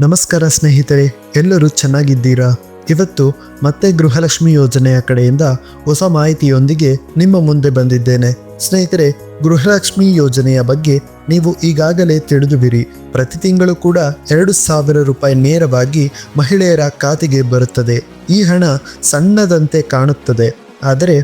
ನಮಸ್ಕಾರ ಸ್ನೇಹಿತರೆ, ಎಲ್ಲರೂ ಚೆನ್ನಾಗಿದ್ದೀರಾ? ಇವತ್ತು ಮತ್ತೆ ಗೃಹಲಕ್ಷ್ಮಿ ಯೋಜನೆಯ ಕಡೆಯಿಂದ ಹೊಸ ಮಾಹಿತಿಯೊಂದಿಗೆ ನಿಮ್ಮ ಮುಂದೆ ಬಂದಿದ್ದೇನೆ. ಸ್ನೇಹಿತರೆ, ಗೃಹಲಕ್ಷ್ಮಿ ಯೋಜನೆಯ ಬಗ್ಗೆ ನೀವು ಈಗಾಗಲೇ ತಿಳಿದುಬಿರಿ. ಪ್ರತಿ ತಿಂಗಳು ಕೂಡ ಎರಡು ಸಾವಿರ ರೂಪಾಯಿ ನೇರವಾಗಿ ಮಹಿಳೆಯರ ಖಾತೆಗೆ ಬರುತ್ತದೆ. ಈ ಹಣ ಸಣ್ಣದಂತೆ ಕಾಣುತ್ತದೆ. ಆದರೆ,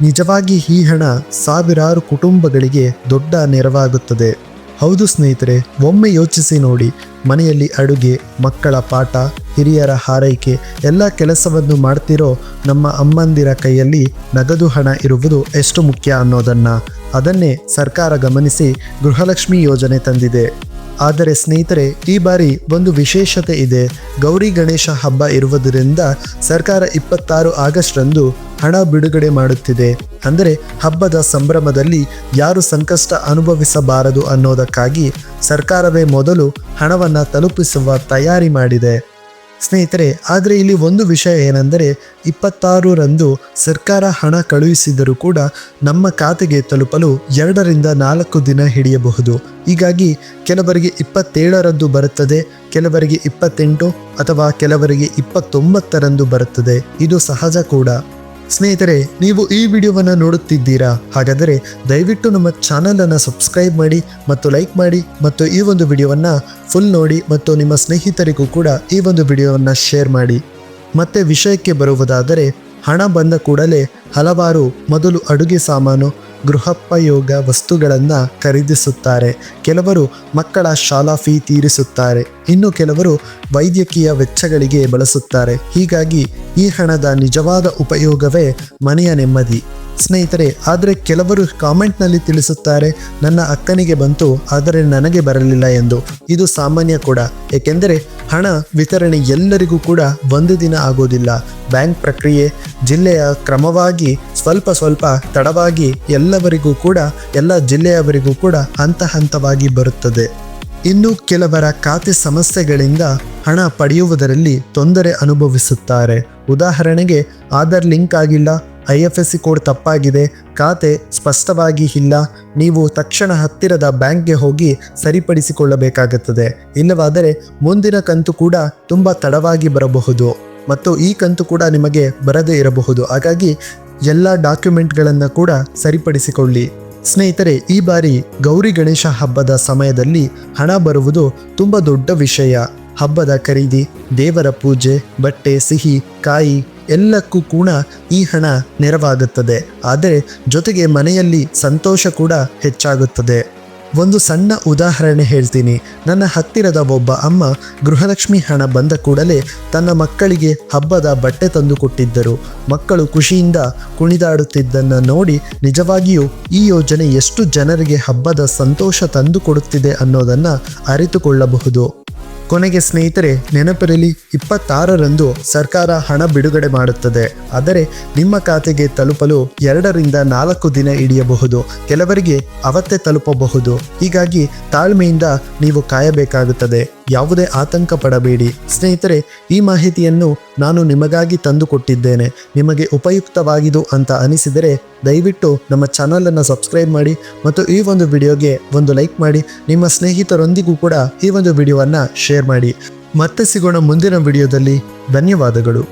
ನಿಜವಾಗಿ ಈ ಹಣ ಸಾವಿರಾರು ಕುಟುಂಬಗಳಿಗೆ ದೊಡ್ಡ ನೆರವಾಗುತ್ತದೆ. ಹೌದು ಸ್ನೇಹಿತರೆ, ಒಮ್ಮೆ ಯೋಚಿಸಿ ನೋಡಿ. ಮನೆಯಲ್ಲಿ ಅಡುಗೆ, ಮಕ್ಕಳ ಪಾಠ, ಹಿರಿಯರ ಹಾರೈಕೆ, ಎಲ್ಲ ಕೆಲಸವನ್ನು ಮಾಡ್ತಿರೋ ನಮ್ಮ ಅಮ್ಮಂದಿರ ಕೈಯಲ್ಲಿ ನಗದು ಹಣ ಇರುವುದು ಎಷ್ಟು ಮುಖ್ಯ ಅನ್ನೋದನ್ನು. ಅದನ್ನೇ ಸರ್ಕಾರ ಗಮನಿಸಿ ಗೃಹಲಕ್ಷ್ಮಿ ಯೋಜನೆ ತಂದಿದೆ. ಆದರೆ ಸ್ನೇಹಿತರೆ, ಈ ಬಾರಿ ಒಂದು ವಿಶೇಷತೆ ಇದೆ. ಗೌರಿ ಗಣೇಶ ಹಬ್ಬ ಇರುವುದರಿಂದ ಸರ್ಕಾರ ಇಪ್ಪತ್ತಾರು ಆಗಸ್ಟ್ ರಂದು ಹಣ ಬಿಡುಗಡೆ ಮಾಡುತ್ತಿದೆ. ಅಂದರೆ ಹಬ್ಬದ ಸಂಭ್ರಮದಲ್ಲಿ ಯಾರು ಸಂಕಷ್ಟ ಅನುಭವಿಸಬಾರದು ಅನ್ನೋದಕ್ಕಾಗಿ ಸರ್ಕಾರವೇ ಮೊದಲು ಹಣವನ್ನು ತಲುಪಿಸುವ ತಯಾರಿ ಮಾಡಿದೆ. ಸ್ನೇಹಿತರೆ, ಆದರೆ ಇಲ್ಲಿ ಒಂದು ವಿಷಯ ಏನೆಂದರೆ ಇಪ್ಪತ್ತಾರರಂದು ಸರ್ಕಾರ ಹಣ ಕಳುಹಿಸಿದರೂ ಕೂಡ ನಮ್ಮ ಖಾತೆಗೆ ತಲುಪಲು ಎರಡರಿಂದ ನಾಲ್ಕು ದಿನ ಹಿಡಿಯಬಹುದು. ಹೀಗಾಗಿ ಕೆಲವರಿಗೆ ಇಪ್ಪತ್ತೇಳರಂದು ಬರುತ್ತದೆ, ಕೆಲವರಿಗೆ ಇಪ್ಪತ್ತೆಂಟು ಅಥವಾ ಕೆಲವರಿಗೆ ಇಪ್ಪತ್ತೊಂಬತ್ತರಂದು ಬರುತ್ತದೆ. ಇದು ಸಹಜ ಕೂಡ. ಸ್ನೇಹಿತರೆ, ನೀವು ಈ ವಿಡಿಯೋವನ್ನು ನೋಡುತ್ತಿದ್ದೀರಾ? ಹಾಗಾದರೆ ದಯವಿಟ್ಟು ನಮ್ಮ ಚಾನಲನ್ನು ಸಬ್ಸ್ಕ್ರೈಬ್ ಮಾಡಿ ಮತ್ತು ಲೈಕ್ ಮಾಡಿ ಮತ್ತು ಈ ಒಂದು ವಿಡಿಯೋವನ್ನು ಫುಲ್ ನೋಡಿ ಮತ್ತು ನಿಮ್ಮ ಸ್ನೇಹಿತರಿಗೂ ಕೂಡ ಈ ಒಂದು ವಿಡಿಯೋವನ್ನು ಶೇರ್ ಮಾಡಿ. ಮತ್ತೆ ವಿಷಯಕ್ಕೆ ಬರುವುದಾದರೆ, ಹಣ ಬಂದ ಕೂಡಲೇ ಹಲವಾರು ಮೊದಲು ಅಡುಗೆ ಸಾಮಾನು ಗೃಹೋಪಯೋಗ ವಸ್ತುಗಳನ್ನು ಖರೀದಿಸುತ್ತಾರೆ. ಕೆಲವರು ಮಕ್ಕಳ ಶಾಲಾ ಫೀ ತೀರಿಸುತ್ತಾರೆ. ಇನ್ನು ಕೆಲವರು ವೈದ್ಯಕೀಯ ವೆಚ್ಚಗಳಿಗೆ ಬಳಸುತ್ತಾರೆ. ಹೀಗಾಗಿ ಈ ಹಣದ ನಿಜವಾದ ಉಪಯೋಗವೇ ಮನೆಯ ನೆಮ್ಮದಿ. ಸ್ನೇಹಿತರೆ, ಆದರೆ ಕೆಲವರು ಕಾಮೆಂಟ್ನಲ್ಲಿ ತಿಳಿಸುತ್ತಾರೆ, ನನ್ನ ಅಕ್ಕನಿಗೆ ಬಂತು, ಆದರೆ ನನಗೆ ಬರಲಿಲ್ಲ ಎಂದು. ಇದು ಸಾಮಾನ್ಯ ಕೂಡ. ಏಕೆಂದರೆ ಹಣ ವಿತರಣೆ ಎಲ್ಲರಿಗೂ ಕೂಡ ಒಂದು ದಿನ ಆಗೋದಿಲ್ಲ. ಬ್ಯಾಂಕ್ ಪ್ರಕ್ರಿಯೆ, ಜಿಲ್ಲೆಯ ಕ್ರಮವಾಗಿ ಸ್ವಲ್ಪ ಸ್ವಲ್ಪ ತಡವಾಗಿ ಎಲ್ಲವರಿಗೂ ಕೂಡ, ಎಲ್ಲ ಜಿಲ್ಲೆಯವರಿಗೂ ಕೂಡ ಹಂತ ಹಂತವಾಗಿ ಬರುತ್ತದೆ. ಇನ್ನು ಕೆಲವರ ಖಾತೆ ಸಮಸ್ಯೆಗಳಿಂದ ಹಣ ಪಡೆಯುವುದರಲ್ಲಿ ತೊಂದರೆ ಅನುಭವಿಸುತ್ತಾರೆ. ಉದಾಹರಣೆಗೆ, ಆಧಾರ್ ಲಿಂಕ್ ಆಗಿಲ್ಲ, I F S C code ತಪ್ಪಾಗಿದೆ, ಖಾತೆ ಸ್ಪಷ್ಟವಾಗಿ ಇಲ್ಲ, ನೀವು ತಕ್ಷಣ ಹತ್ತಿರದ ಬ್ಯಾಂಕ್ಗೆ ಹೋಗಿ ಸರಿಪಡಿಸಿಕೊಳ್ಳಬೇಕಾಗುತ್ತದೆ. ಇಲ್ಲವಾದರೆ, ಮುಂದಿನ ಕಂತು ಕೂಡ ತುಂಬ ತಡವಾಗಿ ಬರಬಹುದು ಮತ್ತು ಈ ಕಂತು ಕೂಡ ನಿಮಗೆ ಬರದೇ ಇರಬಹುದು. ಹಾಗಾಗಿ, ಎಲ್ಲ ಡಾಕ್ಯುಮೆಂಟ್ಗಳನ್ನು ಕೂಡ ಸರಿಪಡಿಸಿಕೊಳ್ಳಿ. ಸ್ನೇಹಿತರೆ, ಈ ಬಾರಿ ಗೌರಿ ಗಣೇಶ ಹಬ್ಬದ ಸಮಯದಲ್ಲಿ ಹಣ ಬರುವುದು ತುಂಬ ದೊಡ್ಡ ವಿಷಯ. ಹಬ್ಬದ ಖರೀದಿ, ದೇವರ ಪೂಜೆ, ಬಟ್ಟೆ, ಸಿಹಿ, ಕಾಯಿ ಎಲ್ಲಕ್ಕೂ ಕೂಡ ಈ ಹಣ ನೆರವಾಗುತ್ತದೆ. ಆದರೆ ಜೊತೆಗೆ ಮನೆಯಲ್ಲಿ ಸಂತೋಷ ಕೂಡ ಹೆಚ್ಚಾಗುತ್ತದೆ. ಒಂದು ಸಣ್ಣ ಉದಾಹರಣೆ ಹೇಳ್ತೀನಿ. ನನ್ನ ಹತ್ತಿರದ ಒಬ್ಬ ಅಮ್ಮ ಗೃಹಲಕ್ಷ್ಮಿ ಹಣ ಬಂದ ಕೂಡಲೇ ತನ್ನ ಮಕ್ಕಳಿಗೆ ಹಬ್ಬದ ಬಟ್ಟೆ ತಂದು ಕೊಟ್ಟಿದ್ದರು. ಮಕ್ಕಳು ಖುಷಿಯಿಂದ ಕುಣಿದಾಡುತ್ತಿದ್ದನ್ನು ನೋಡಿ ನಿಜವಾಗಿಯೂ ಈ ಯೋಜನೆ ಎಷ್ಟು ಜನರಿಗೆ ಹಬ್ಬದ ಸಂತೋಷ ತಂದು ಕೊಡುತ್ತಿದೆ ಅನ್ನೋದನ್ನು ಅರಿತುಕೊಳ್ಳಬಹುದು. ಕೊನೆಗೆ ಸ್ನೇಹಿತರೆ, ನೆನಪಿರಲಿ, ಇಪ್ಪತ್ತಾರರಂದು ಸರ್ಕಾರ ಹಣ ಬಿಡುಗಡೆ ಮಾಡುತ್ತದೆ. ಆದರೆ ನಿಮ್ಮ ಖಾತೆಗೆ ತಲುಪಲು ಎರಡರಿಂದ ನಾಲ್ಕು ದಿನ ಹಿಡಿಯಬಹುದು. ಕೆಲವರಿಗೆ ಅವತ್ತೇ ತಲುಪಬಹುದು. ಹೀಗಾಗಿ ತಾಳ್ಮೆಯಿಂದ ನೀವು ಕಾಯಬೇಕಾಗುತ್ತದೆ. ಯಾವುದೇ ಆತಂಕ ಪಡಬೇಡಿ. ಸ್ನೇಹಿತರೆ, ಈ ಮಾಹಿತಿಯನ್ನು ನಾನು ನಿಮಗಾಗಿ ತಂದುಕೊಟ್ಟಿದ್ದೇನೆ. ನಿಮಗೆ ಉಪಯುಕ್ತವಾಗಿದು ಅಂತ ಅನಿಸಿದರೆ ದಯವಿಟ್ಟು ನಮ್ಮ ಚಾನಲನ್ನು ಸಬ್ಸ್ಕ್ರೈಬ್ ಮಾಡಿ ಮತ್ತು ಈ ಒಂದು ವಿಡಿಯೋಗೆ ಒಂದು ಲೈಕ್ ಮಾಡಿ. ನಿಮ್ಮ ಸ್ನೇಹಿತರೊಂದಿಗೂ ಕೂಡ ಈ ಒಂದು ವಿಡಿಯೋವನ್ನು ಶೇರ್ ಮಾಡಿ. ಮತ್ತೆ ಸಿಗೋಣ ಮುಂದಿನ ವಿಡಿಯೋದಲ್ಲಿ. ಧನ್ಯವಾದಗಳು.